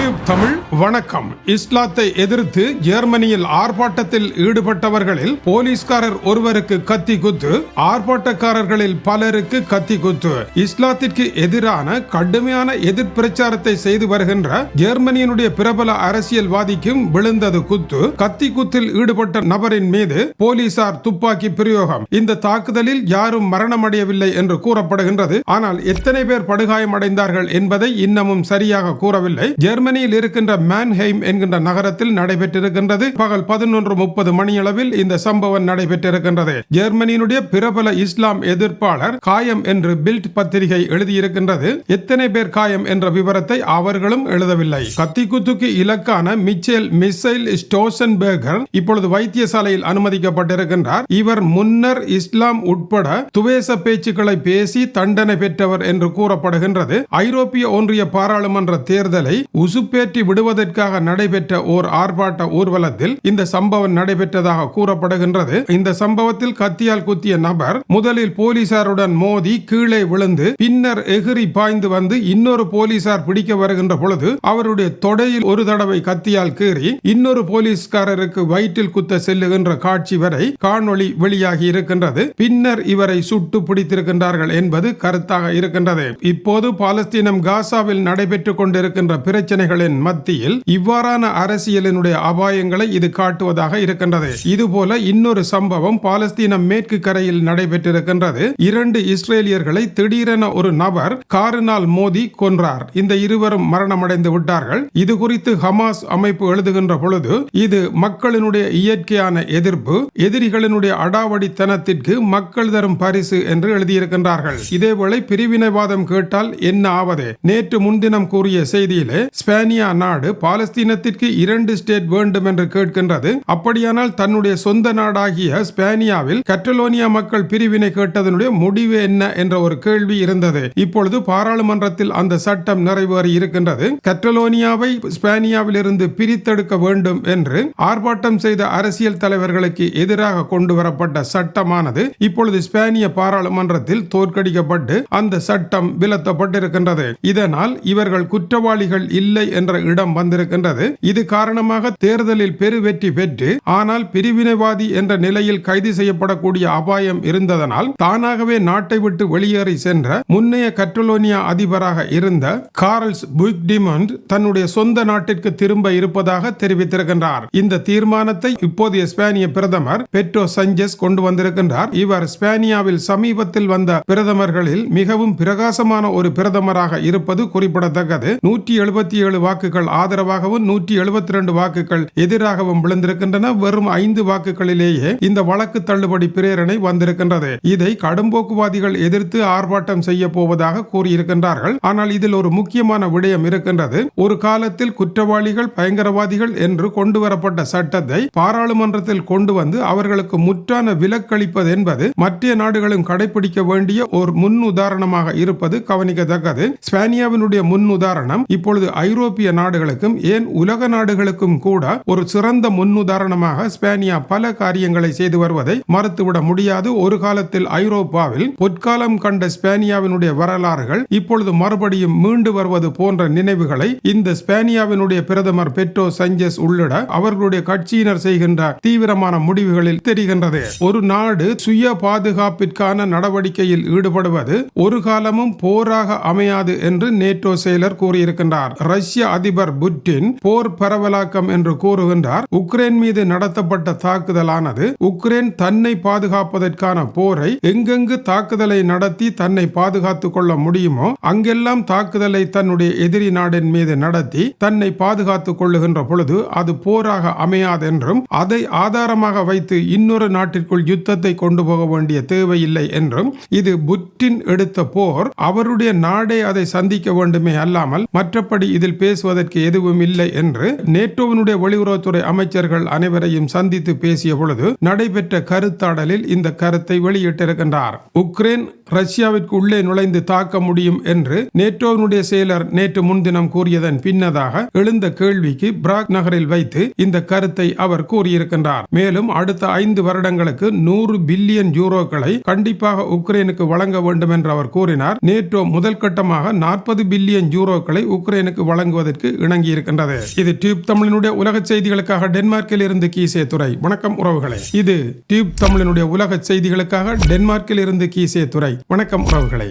Tube Tamil வணக்கம். இஸ்லாத்தை எதிர்த்து ஜெர்மனியில் ஆர்ப்பாட்டத்தில் ஈடுபட்டவர்களில் போலீஸ்காரர் ஒருவருக்கு கத்தி குத்து ஆர்ப்பாட்டக்காரர்களில் பலருக்கு கத்தி குத்து. இஸ்லாத்திற்கு எதிரான கடுமையான எதிர்பிரச்சாரத்தை செய்து வருகின்ற ஜெர்மனியினுடைய பிரபல அரசியல்வாதிக்கும் விழுந்தது குத்து. கத்தி குத்தில் ஈடுபட்ட நபரின் மீது போலீசார் துப்பாக்கி பிரயோகம். இந்த தாக்குதலில் யாரும் மரணமடையவில்லை என்று கூறப்படுகின்றது. ஆனால் எத்தனை பேர் படுகாயமடைந்தார்கள் என்பதை இன்னமும் சரியாக கூறவில்லை. ஜெர்மனி ஜெர்மனியில் இருக்கின்ற மேன்ஹெய்ம் என்கின்ற நகரத்தில் நடைபெற்றிருக்கின்றது. பகல் பதினொன்று முப்பது மணியளவில் இந்த சம்பவம் நடைபெற்றிருக்கின்றது. ஜெர்மனியினுடைய பிரபல இஸ்லாம் எதிர்ப்பாளர் காயம் என்று பில்ட் பத்திரிகை எழுதியிருக்கின்றது. எத்தனை பேர் காயம் என்ற விவரத்தை அவர்களும் எழுதவில்லை. கத்தி குத்துக்கு இலக்கான மிச்சேல் மிசைல் ஸ்டோசன்பேகர் இப்பொழுது வைத்தியசாலையில் அனுமதிக்கப்பட்டிருக்கின்றார். இவர் முன்னர் இஸ்லாம் உட்பட துவேச பேச்சுக்களை பேசி தண்டனை பெற்றவர் என்று கூறப்படுகின்றது. ஐரோப்பிய ஒன்றிய பாராளுமன்ற தேர்தலை உசு உசுப்பேற்றி விடுவதற்காக நடைபெற்ற ஓர் ஆர்ப்பாட்ட ஊர்வலத்தில் இந்த சம்பவம் நடைபெற்றதாக கூறப்படுகின்றது. இந்த சம்பவத்தில் கத்தியால் குத்திய நபர் முதலில் போலீசாருடன் மோதி கீழே விழுந்து பின்னர் எகிரி பாய்ந்து வந்து இன்னொரு போலீசார் பிடிக்க வருகின்ற பொழுது அவருடைய தொடையில் ஒரு தடவை கத்தியால் கீறி இன்னொரு போலீஸ்காரருக்கு வயிற்றில் குத்த செல்லுகின்ற காட்சி வரை காணொளி வெளியாகி இருக்கின்றது. பின்னர் இவரை சுட்டு பிடித்திருக்கின்றார்கள் என்பது கருத்தாக இருக்கின்றது. இப்போது பாலஸ்தீனம் காசாவில் நடைபெற்றுக் கொண்டிருக்கின்ற பிரச்சனைகளின் மத்தியில் இவ்வாறான அரசியலினுடைய அபாயங்களை இது காட்டுவதாக இருக்கின்றது. இதுபோல இன்னொரு சம்பவம் பாலஸ்தீன மேற்கு கரையில் நடைபெற்றிருக்கின்றது. இரண்டு இஸ்ரேலியர்களை திடீரென ஒரு நபர் காரினால் மோதி கொன்றார். இந்த இருவரும் மரணமடைந்து விட்டார்கள். இது குறித்து ஹமாஸ் அமைப்பு எழுதுகின்ற பொழுது இது மக்களினுடைய இயற்கையான எதிர்ப்பு எதிரிகளினுடைய அடாவடித்தனத்திற்கு மக்கள் தரும் பரிசு என்று எழுதியிருக்கின்றார்கள். இதேவேளை பிரிவினைவாதம் கேட்டால் என்ன ஆவது? நேற்று முன்தினம் கூறிய செய்தியிலே ஜோர்டானியா நாடு பாலஸ்தீனத்திற்கு இரண்டு ஸ்டேட் வேண்டும் என்று கேட்கின்றது. அப்படியானால் தன்னுடைய சொந்த நாடாகிய ஸ்பேனியாவில் கட்டலோனியா மக்கள் பிரிவினை கேட்டதனுடைய முடிவு என்ன என்ற ஒரு கேள்வி இருந்தது. இப்பொழுது பாராளுமன்றத்தில் அந்த சட்டம் நிறைவேறி இருக்கின்றது. கட்டலோனியாவை ஸ்பேனியாவில் இருந்து பிரித்தெடுக்க வேண்டும் என்று ஆர்ப்பாட்டம் செய்த அரசியல் தலைவர்களுக்கு எதிராக கொண்டு வரப்பட்ட சட்டமானது இப்பொழுது ஸ்பேனிய பாராளுமன்றத்தில் தோற்கடிக்கப்பட்டு அந்த சட்டம் விலத்தப்பட்டிருக்கின்றது. இதனால் இவர்கள் குற்றவாளிகள் இல்லை என்ற இடம் வந்திருக்கின்றது. இது காரணமாக தேர்தலில் பெருவெற்றி பெற்று ஆனால் பிரிவினைவாதி என்ற நிலையில் கைது செய்யப்படக்கூடிய அபாயம் இருந்ததனால் தானாகவே நாட்டை விட்டு வெளியேறி சென்ற முன்னைய கட்டலோனியா அதிபராக இருந்த கார்ல்ஸ் புக்டிமண்ட் தன்னுடைய சொந்த நாட்டிற்கு திரும்ப இருப்பதாக தெரிவித்திருக்கின்றார். இந்த தீர்மானத்தை இப்போதைய ஸ்பேனிய பிரதமர் பெட்ரோ சஞ்சஸ் கொண்டு வந்திருக்கின்றார். இவர் ஸ்பேனியாவில் சமீபத்தில் வந்த பிரதமர்களில் மிகவும் பிரகாசமான ஒரு பிரதமராக இருப்பது குறிப்பிடத்தக்கது. நூற்றி எழுபத்தி ஏழு வாக்குகள் ஆதரவாகவும் நூற்றி எழுபத்தி ரெண்டு வாக்குகள் எதிராகவும் விழுந்திருக்கின்றன. வெறும் ஐந்து வாக்குகளிலேயே இந்த வழக்கு தள்ளுபடி பிரேரணை வந்திருக்கின்றது. இதை கடும்போக்குவாதிகள் எதிர்த்து ஆர்ப்பாட்டம் செய்ய போவதாக கூறியிருக்கின்றார்கள். ஆனால் இதில் ஒரு முக்கியமான விடயம் இருக்கின்றது. ஒரு காலத்தில் குற்றவாளிகள் பயங்கரவாதிகள் என்று கொண்டு வரப்பட்ட சட்டத்தை பாராளுமன்றத்தில் கொண்டு வந்து அவர்களுக்கு முற்றான விலக்களிப்பது என்பது மற்ற நாடுகளும் கடைபிடிக்க வேண்டிய ஒரு முன் உதாரணமாக இருப்பது கவனிக்கத்தக்கது. ஸ்பானியாவினுடைய முன் உதாரணம் இப்பொழுது ஐரோப்பிய நாடுகளுக்கும் ஏன் உலக நாடுகளுக்கும் கூட ஒரு சிறந்த முன்னுதாரணமாக ஸ்பேனியா பல காரியங்களை செய்து வருவதை மறுத்துவிட முடியாது. ஒரு காலத்தில் ஐரோப்பாவில் பொற்காலம் கண்ட ஸ்பேனியாவினுடைய வரலாறுகள் இப்பொழுது மறுபடியும் மீண்டு வருவது போன்ற நினைவுகளை இந்த ஸ்பேனியாவினுடைய பிரதமர் பெட்ரோ சஞ்சஸ் உள்ளிட அவர்களுடைய கட்சியினர் செய்கின்ற தீவிரமான முடிவுகளில் தெரிகின்றது. ஒரு நாடு சுய பாதுகாப்பிற்கான நடவடிக்கையில் ஈடுபடுவது ஒரு காலமும் போராக அமையாது என்று நேட்டோ செயலர் கூறியிருக்கின்றார். ரஷ்ய அதிபர் புட்டின் போர் பரவலாக்கம் என்று கூறுகின்றார். உக்ரைன் மீது நடத்தப்பட்ட தாக்குதலானது உக்ரைன் தன்னை பாதுகாப்பதற்கான போரை எங்கெங்கு தாக்குதலை நடத்தி தன்னை பாதுகாத்துக் கொள்ள முடியுமோ அங்கெல்லாம் தாக்குதலை தன்னுடைய எதிரி நாடின் மீது நடத்தி தன்னை பாதுகாத்துக் கொள்ளுகின்ற பொழுது அது போராக அமையாது என்றும் அதை ஆதாரமாக வைத்து இன்னொரு நாட்டிற்குள் யுத்தத்தை கொண்டு போக வேண்டிய தேவையில்லை என்றும் இது புட்டின் எடுத்த போர் அவருடைய நாடே அதை சந்திக்க வேண்டுமே அல்லாமல் மற்றபடி இதில் பேசுவதற்கு எதுவும் இல்லை என்று நேட்டோவினுடைய வெளியுறவுத்துறை அமைச்சர்கள் அனைவரையும் சந்தித்து பேசிய பொழுது நடைபெற்ற கருத்தாடலில் இந்த கருத்தை வெளியிட்டிருக்கின்றார். உக்ரைன் ரஷ்யாவிற்கு உள்ளே நுழைந்து தாக்க முடியும் என்று நேட்டோவினுடைய செயலர் நேற்று முன்தினம் கூறியதன் பின்னதாக எழுந்த கேள்விக்கு பிராக் நகரில் வைத்து இந்த கருத்தை அவர் கூறியிருக்கின்றார். மேலும் அடுத்த ஐந்து வருடங்களுக்கு நூறு பில்லியன் யூரோக்களை கண்டிப்பாக உக்ரைனுக்கு வழங்க வேண்டும் என்று அவர் கூறினார். நேட்டோ முதல் கட்டமாக நாற்பது பில்லியன் யூரோக்களை உக்ரைனுக்கு வழங்க வழங்குவதற்கு இணங்கி இருக்கின்றது இது டியூப் தமிழினுடைய உலக செய்திகளுக்காக டென்மார்க்கில் இருந்து கீசே துறை வணக்கம் உறவுகளே. இது டியூப் தமிழினுடைய உலக செய்திகளுக்காக டென்மார்க்கில் இருந்து கீசே துறை வணக்கம் உறவுகளே.